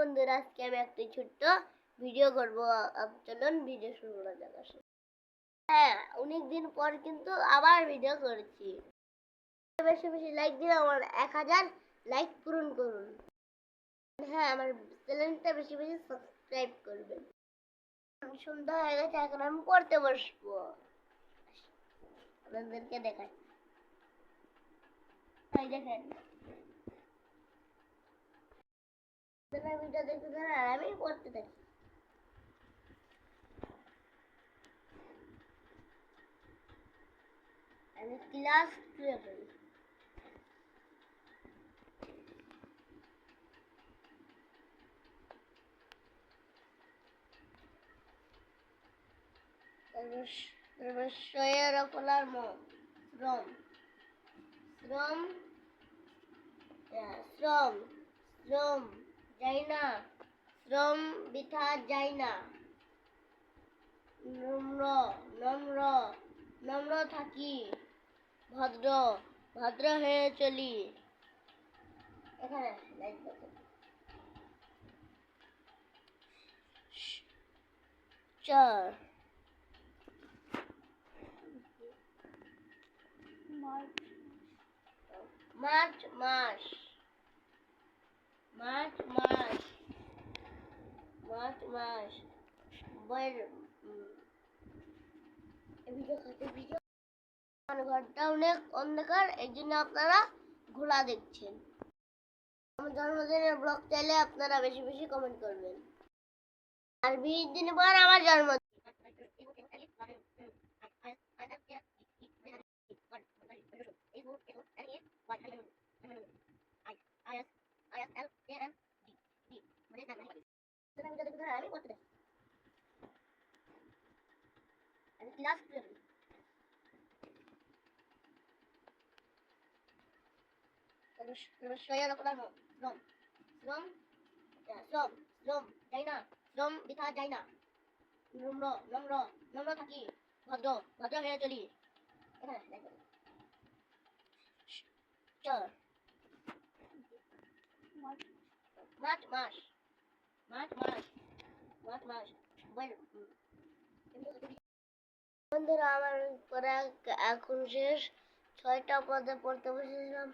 বন্ধুরা, আজকে আমি একটা ছোট্ট ভিডিও করব। চলুন ভিডিও শুরু করা যাক। হ্যাঁ অনেক দিন পর কিন্তু আবার ভিডিও করেছি। বেশি বেশি লাইক দিলে আমার এক হাজার লাইক পূরণ করুন। হ্যাঁ আমার চ্যানেলটা বেশি বেশি সাবস্ক্রাইব করবেন। সন্ধ্যা হয়ে গেছে, এখন আমি পড়তে বসবো। আপনাদেরকে দেখাই। দেখেন। আমি পড়তে থাকি। আমি ক্লাস টুয়েলভে মন শ্রম। শ্রম শ্রম শ্রম। যাই না শ্রম বৃথা যায় না নম্র নম্র নম্র থাকি। ভদ্র ভদ্র হয়ে চলি। এখানে চার মার্চ মাস। মার্চ মাস মার্চ মাস ভিডিও ঘরটা অনেক অন্ধকার জন্য আপনারা ঘোলা দেখছেন। আমার জন্মদিনের ব্লগ চাইলে আপনারা বেশি বেশি কমেন্ট করবেন। আর বিশ দিন পর আমার জন্মদিন করতে দেখ আমি ক্লাস করি শ্রম শ্রম শ্রম শ্রম যাই না শ্রম বৃথা যায় না নম্র নম্র নম্র থাকি ভদ্র ভদ্র হয়ে চলি এখানে চল মার্চ মাস মার্চ মাস মার্চ মাস বল বন্ধুরা, আমার পড়া এখন শেষ। ছয়টা পদে পড়তে বসেছিলাম।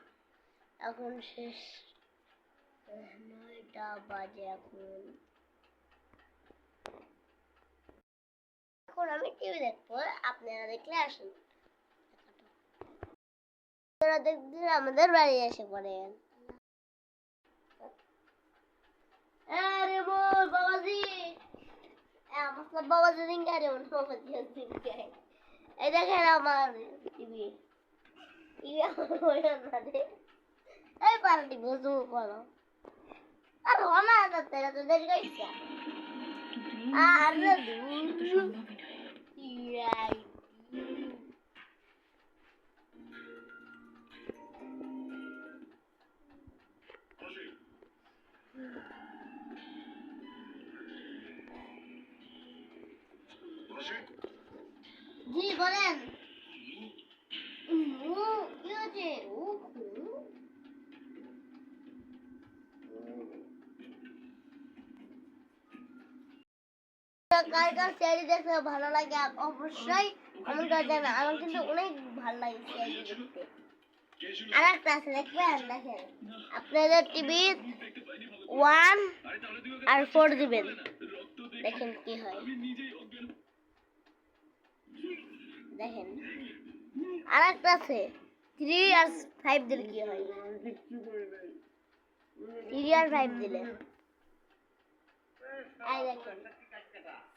এখন শেষ। নয়টা বাজে এখন। এখন আমি টিভি দেখব, আপনারা দেখলে আসুন। আপনারা আমাদের বাড়ি এসে পড়েন। আমার এই দেখেন আমার টিভি। টিভি আমার di questo quello. Vabbè, ma me l'ha tirato del gaia. Ah, no, Direi. Gilles Bonin. কার সিআইডি দেখতে ভালো লাগে। অবশ্যই কমেন্ট করে আমার কিন্তু অনেক ভালো লাগে সিআইডি দেখতে। আর একটা আছে দেখবেন দেখেন। আপনাদের টিভি ওয়ান আর ফোর দিবেন। দেখেন কি হয়। দেখেন। আর একটা আছে থ্রি আর ফাইভ দিলে কি হয়? থ্রি আর ফাইভ দিলে। এই দেখেন সাবি সাবি এগুলো আমার এটা ভালো লাগে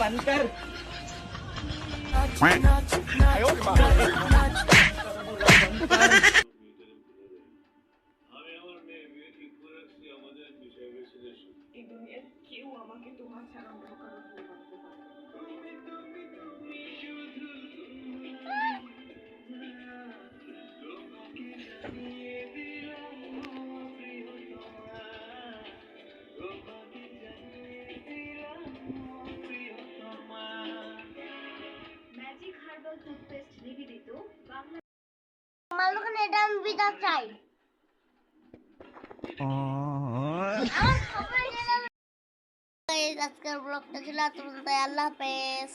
बनकर যতক্ষণ এটা আমি বিদাত চাই। আজকের ব্লগটা ছিল তোমাদের আল্লাহ হাফেজ।